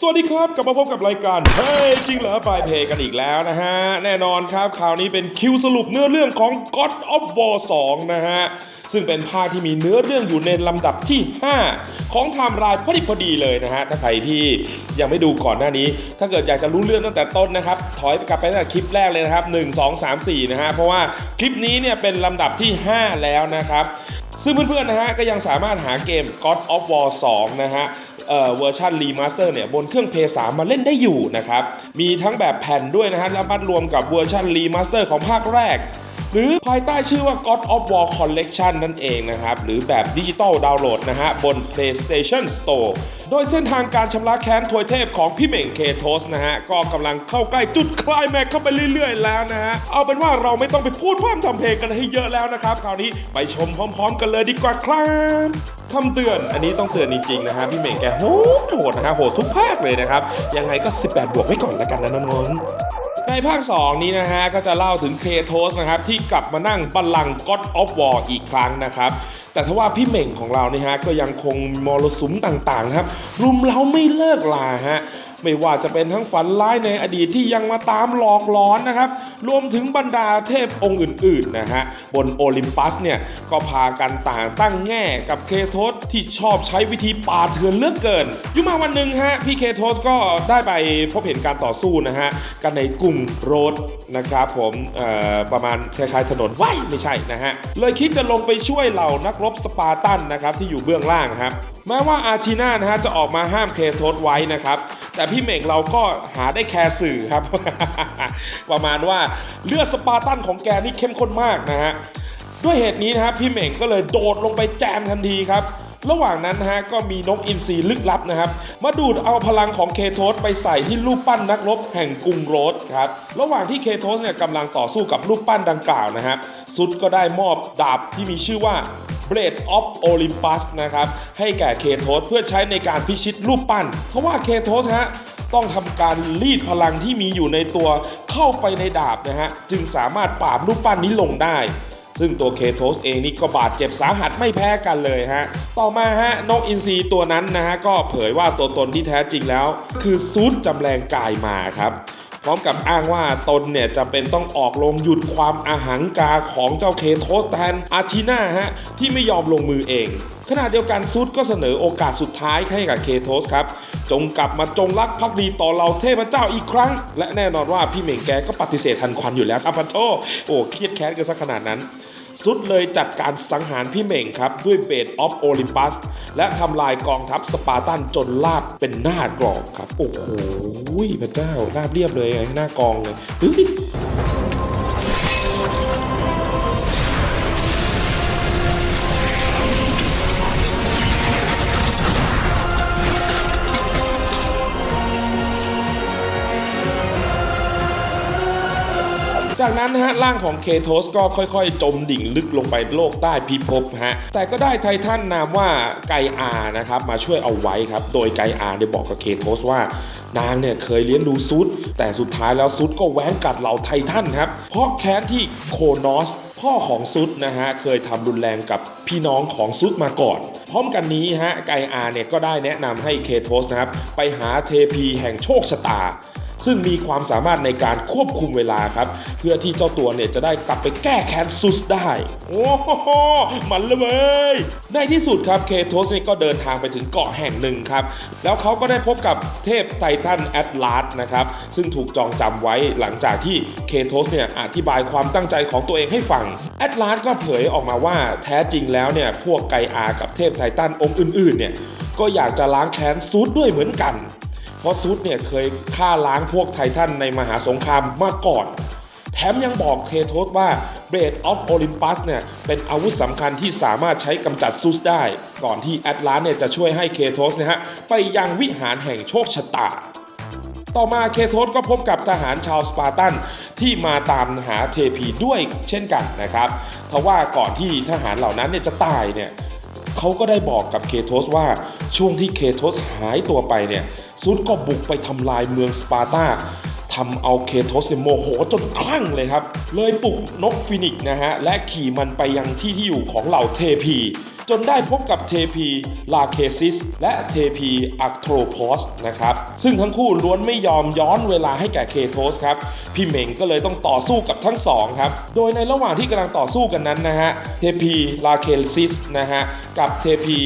สวัสดีครับกลับมาพบกับรายการเฮ้ยจริงเหรอปลายเพลงกันอีกแล้วนะฮะ แน่นอนครับคราวนี้เป็นคิวสรุปเนื้อเรื่องของ God of War 2 นะฮะ ซึ่งเป็นภาคที่มีเนื้อเรื่องอยู่ในลำดับที่ 5 ของไทม์ไลน์พอดีพอดีเลยนะฮะ ถ้าใครที่ยังไม่ดูก่อนหน้านี้ ถ้าเกิดอยากจะรู้เรื่องตั้งแต่ต้นนะครับ ถอยกลับไปตั้งแต่คลิปแรกเลยนะครับ 1 2 3 4 นะฮะเพราะว่าคลิปนี้เนี่ยเป็นลำดับที่ 5 แล้วนะครับ ซึ่งเพื่อนๆนะฮะก็ยังสามารถหาเกม God of War 2 นะฮะเอ่อเวอร์ชันรีมาสเตอร์เนี่ยบนเครื่อง PS3 มาเล่นได้อยู่นะครับ มีทั้งแบบแผ่นด้วยนะฮะ แล้วมัดรวมกับเวอร์ชันรีมาสเตอร์ของภาคแรก หรือภายใต้ชื่อว่า God of War Collection นั่นเองนะครับ หรือแบบดิจิตอลดาวน์โหลดนะฮะบน PlayStation Store โดยเส้นทางการชำระแค้นถวยเทพของพี่เหม่งเคโทสนะฮะ ก็กำลังเข้าใกล้จุดคลายแม็กเข้าไปเรื่อยๆแล้วนะฮะ เอาเป็นว่าเราไม่ต้องไปพูดพร่ำทำเพลงกันให้เยอะแล้วนะครับ คราวนี้ไปชมพร้อม ๆ กันเลยดีกว่าครับคำเตือน อันนี้ต้องเตือนจริงๆนะฮะพี่เหม่งแกโหดโหดนะฮะโหดทุกภาคเลยนะครับ ยังไงก็ 18 บวกไว้ก่อนแล้วกันนะน้องๆ ในภาค 2 นี้นะฮะ ก็จะเล่าถึงเคโทสนะครับ ที่กลับมานั่งบัลลังก์ God of War อีกครั้งนะครับ แต่ทว่าพี่เหม่งของเรานี่ฮะ ก็ยังคงมรสุมต่างๆครับ รุมเราไม่เลิกลาฮะ ไม่ว่าจะเป็นทั้งฝันร้ายในอดีตที่ยังมาตามหลอกหลอนนะครับ รวมถึงบรรดาเทพองค์อื่นๆนะฮะบนโอลิมปัสเนี่ยก็พากันต่างตั้งแง่กับเคโทสที่ชอบใช้วิธีป่าเถื่อนเลือกเกิน อยู่มาวันหนึ่งฮะพี่เคโทสก็ได้ไปพบเห็นการต่อสู้นะฮะกันในกรุงโรดนะครับผมเอ่อประมาณคล้ายๆถนนว่ายไม่ใช่นะฮะเลยคิดจะลงไปช่วยเหล่านักรบสปาร์ตันนะครับที่อยู่เบื้องล่างครับแม้ว่าอาร์ชีนานะฮะจะออกมาห้ามเคโทสไว้นะครับแต่พี่เม่งเราก็หาได้แคร์สื่อครับ ประมาณว่าเลือดสปาร์ตันของแกนี่เข้มข้นมากนะฮะด้วยเหตุนี้นะครับพี่เม่งก็เลยโดดลงไปแจมทันทีครับ ระหว่างนั้นฮะก็มีนกอินทรีลึกลับนะครับ มาดูดเอาพลังของเคโทสไปใส่ที่รูปปั้นนักรบแห่งกรุงโรสครับระหว่างที่เคโทสเนี่ยกำลังต่อสู้กับรูปปั้นดังกล่าวนะครับซุดก็ได้มอบดาบที่มีชื่อว่า Blade of Olympus นะครับให้แก่เคโทสเพื่อใช้ในการพิชิตรูปปั้น เพราะว่าเคโทสฮะต้องทำการรีดพลังที่มีอยู่ในตัวเข้าไปในดาบนะฮะจึงสามารถปราบรูปปั้นนี้ลงได้ ซึ่งตัวเคโทสเองนี่ก็บาดเจ็บสาหัสไม่แพ้กันเลยฮะต่อมาฮะนกอินทรีตัวนั้นนะฮะก็เผยว่าตัวตนที่แท้จริงแล้ว คือซูดจำแรงกายมาครับ พร้อมกับอ้างว่าตนเนี่ยจะเป็นต้องออกลงหยุดความอาหังกาของเจ้าเคโทสแทนอาทีนาฮะที่ไม่ยอมลงมือเอง ขณะเดียวกันซุดก็เสนอโอกาสสุดท้ายให้กับเคโทสครับ จงกลับมาจงรักภักดีต่อเราเทพเจ้าอีกครั้ง และแน่นอนว่าพี่เหม่งแกก็ปฏิเสธทันควันอยู่แล้วครับพันโตโอ้เครียดแค้นกันซะขนาดนั้น ซุดเลยจัดการสังหารพี่เหม่งครับ ด้วยเบดออฟโอลิมปัส และทำลายกองทัพสปาร์ตันจนลาบเป็นหน้ากรองครับ โอ้โหพระเจ้าราบเรียบเลยหน้ากองเลย จากนั้นนะฮะร่างของเคโทสก็ค่อยๆ จมดิ่งลึกลงไปโลกใต้พิภพฮะแต่ก็ได้ไททันนามว่าไกอานะครับมาช่วยเอาไว้ครับโดยไกอาได้บอกกับเคโทสว่านางเนี่ยเคยเลี้ยงดูซุดแต่สุดท้ายแล้วซุดก็แหว้งกัดเหล่าไททันครับเพราะแค้นที่โคนอสพ่อของซุดนะฮะเคยทำรุนแรงกับพี่น้องของซุดมาก่อน พร้อมกันนี้ฮะไกอาเนี่ยก็ได้แนะนำให้เคโทสนะครับไปหาเทพีแห่งโชคชะตา ซึ่งมีความสามารถในการควบคุมเวลาครับ เพื่อที่เจ้าตัวเนี่ยจะได้กลับไปแก้แค้นซุสได้ โอ้โหมันเลยเว้ยในที่สุดครับเคโทสเนี่ยก็เดินทางไปถึงเกาะแห่งหนึ่งครับ แล้วเขาก็ได้พบกับเทพไททันแอตลาสนะครับ ซึ่งถูกจองจำไว้หลังจากที่เคโทสเนี่ยอธิบายความตั้งใจของตัวเองให้ฟังแอตลาสก็เผยออกมาว่าแท้จริงแล้วเนี่ยพวกไกอากับเทพไททันองค์อื่นๆเนี่ยก็อยากจะล้างแค้นซูดด้วยเหมือนกัน เพราะซุดเนี่ยเคยฆ่าล้างพวกไททันในมหาสงครามมาก่อน แถมยังบอกเคโทสว่า Blade of Olympus เนี่ยเป็นอาวุธสำคัญที่สามารถใช้กำจัดซุสได้ ก่อนที่แอตลาสเนี่ยจะช่วยให้เคโทสนะฮะไปยังวิหารแห่งโชคชะตา ต่อมาเคโทสก็พบกับทหารชาวสปาร์ตันที่มาตามหาเทพีด้วยเช่นกันนะครับทว่าก่อนที่ทหารเหล่านั้นเนี่ยจะตายเนี่ยเขาก็ได้บอกกับเคโทสว่า ช่วงที่เคโทสหายตัวไปเนี่ยซุดก็บุกไปทำลายเมืองสปาร์ตาทำเอาเคโทสเนี่ยโมโหจนคลั่งเลยครับ เลยปลุกนกฟินิกนะฮะ และขี่มันไปยังที่ที่อยู่ของเหล่าเทพี จนได้พบกับเทพีลาเคซิส และเทพีอัคโทรโพสนะครับ ซึ่งทั้งคู่ล้วนไม่ยอมย้อนเวลาให้แก่เคโทสครับ พี่เหม่งก็เลยต้องต่อสู้กับทั้งสองครับ โดยในระหว่างที่กำลังต่อสู้กันนั้นนะฮะ เทพีลาเคซิสนะฮะ กับเทพี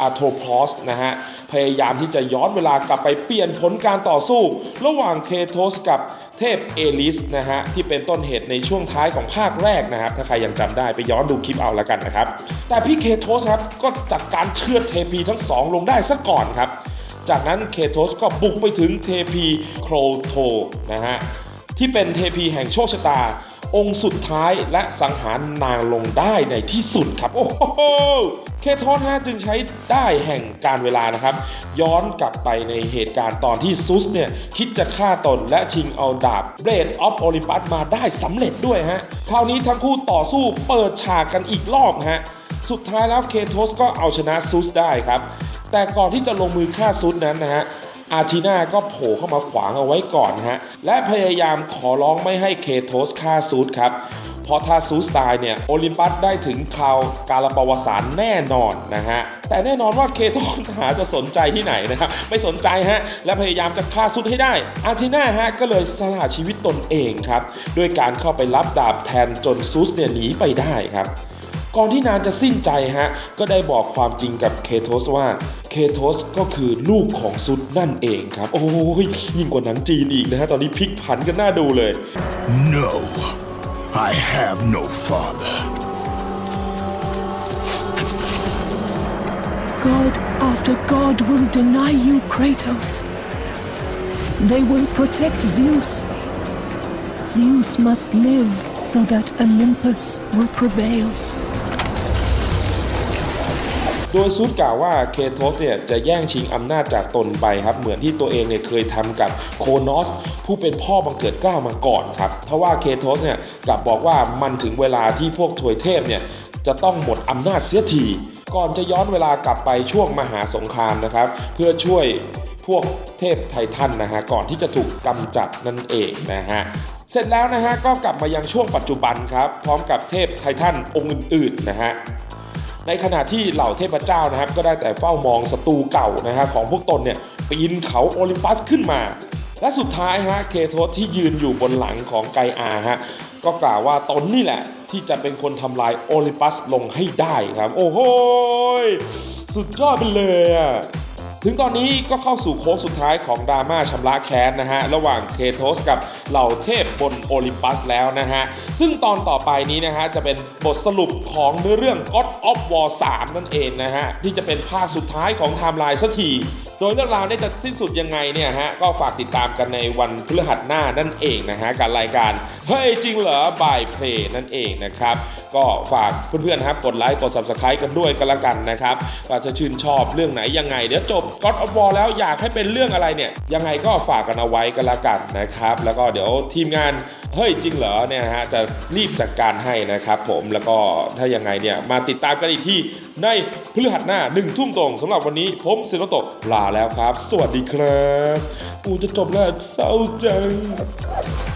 อัคโทรโพสนะฮะพยายามที่จะย้อนเวลากลับไปเปลี่ยนผลการต่อสู้ ระหว่างเคโทสกับเทพเอลิสนะฮะที่เป็นต้นเหตุในช่วงท้ายของภาคแรกนะครับ ถ้าใครยังจำได้ไปย้อนดูคลิปเอาละกันนะครับ แต่พี่เคโทสครับก็จัดการเชือดเทพีทั้งสองลงได้ซะก่อนครับ จากนั้นเคโทสก็บุกไปถึงเทพีโครโทนะฮะที่เป็นเทพีแห่งโชคชะตา องค์สุดท้ายและสังหารนางลงได้ในที่สุดครับ โอ้โห คทอนฮะจึงใช้ได้แห่งการเวลานะครับ ย้อนกลับไปในเหตุการณ์ตอนที่ซุสเนี่ยคิดจะฆ่าตนและชิงเอาดาบเบ a ดออฟโอลิมปัสมาได้สำเร็จด้วยฮะคราวนี้ทั้งคู่ต่อสู้เปิดฉากกันอีกรอบฮะสุดท้ายแล้วเคโทสก็เอาชนะซุสได้ครับ แต่ก่อนที่จะลงมือฆ่าซุสนั้นนะฮะอาร์ทีนาก็โผล่เข้ามาขวางเอาไว้ก่อนฮะ และพยายามขอร้องไม่ให้เคโทสฆ่าซูสครับ เพราะถ้าซูสตายเนี่ยโอลิมปัสได้ถึงคราวการประวัติศาสตร์แน่นอนนะฮะ แต่แน่นอนว่าเคโทสหาจะสนใจที่ไหนนะครับ ไม่สนใจฮะ และพยายามจะฆ่าซุสให้ได้ อาร์ทีนาฮะ ก็เลยสละชีวิตตนเองครับ ด้วยการเข้าไปรับดาบแทนจนซูสเนี่ยหนีไปได้ครับก่อนที่นางจะสิ้นใจฮะ ก็ได้บอกความจริงกับเคโทสว่า เคโทสก็คือลูกของซุดนั่นเองครับ โอ้ยยิ่งกว่าหนังจีนอีกนะฮะ ตอนนี้พลิกผันกันหน้าดูเลย No, I have no father. God after God will deny you, Kratos. They will protect Zeus. Zeus must live so that Olympus will prevail. โดยซุดกล่าวว่าเคโทสเนี่ยจะแย่งชิงอำนาจจากตนไปครับ เหมือนที่ตัวเองเนี่ยเคยทำกับโคนอส ผู้เป็นพ่อบังเกิดเกล้ามาก่อนครับเพราะว่าเคโทสเนี่ยกลับบอกว่ามันถึงเวลาที่พวกถวยเทพเนี่ยจะต้องหมดอำนาจเสียทีก่อนจะย้อนเวลากลับไปช่วงมหาสงครามนะครับ เพื่อช่วยพวกเทพไททันนะฮะก่อนที่จะถูกกำจัดนั่นเองนะฮะเสร็จแล้วนะฮะก็กลับมายังช่วงปัจจุบันครับ พร้อมกับเทพไททันองค์อื่นๆนะฮะ ในขณะที่เหล่าเทพเจ้านะครับ ก็ได้แต่เฝ้ามองศัตรูเก่านะครับของพวกตนเนี่ยปีนเขาโอลิมปัสขึ้นมา และสุดท้ายฮะเคโทสที่ยืนอยู่บนหลังของไกอาฮะก็กล่าวว่าตนนี่แหละที่จะเป็นคนทำลายโอลิมปัสลงให้ได้ครับ โอ้โหสุดยอดไปเลยอะ ถึงตอนนี้ก็เข้าสู่โค้งสุดท้ายของดราม่าชำระแค้นนะฮะ ระหว่างเคโทสกับเหล่าเทพบนโอลิมปัสแล้วนะฮะ ซึ่งตอนต่อไปนี้นะฮะ จะเป็นบทสรุปของเนื้อเรื่อง God of War 3 นั่นเองนะฮะ ที่จะเป็นภาคสุดท้ายของไทม์ไลน์สักทีโดยเรื่องราวเนี่ยจะสิ้นสุดยังไงเนี่ยฮะ ก็ฝากติดตามกันในวันพฤหัสหน้านั่นเองนะฮะการรายการ เฮ้ยจริงเหรอ by play นั่นเองนะครับ ก็ฝากเพื่อนๆครับกดไลค์กด subscribe กันด้วยกันละกันนะครับว่าจะชื่นชอบเรื่องไหนยังไง เดี๋ยวจบ God of War แล้วอยากให้เป็นเรื่องอะไรเนี่ย ยังไงก็ฝากกันเอาไว้กันละกันนะครับ แล้วก็เดี๋ยวทีมงานเฮ้ยจริงเหรอเนี่ยนะฮะจะรีบจัดการให้นะครับผมแล้วก็ถ้ายังไงเนี่ยมาติดตามกันอีกที่ในพฤหัสหน้าหนึ่งทุ่มตรงสำหรับวันนี้ผมศิลโตะลาแล้วครับ สวัสดีครับกูจะจบแล้วเศร้าจัง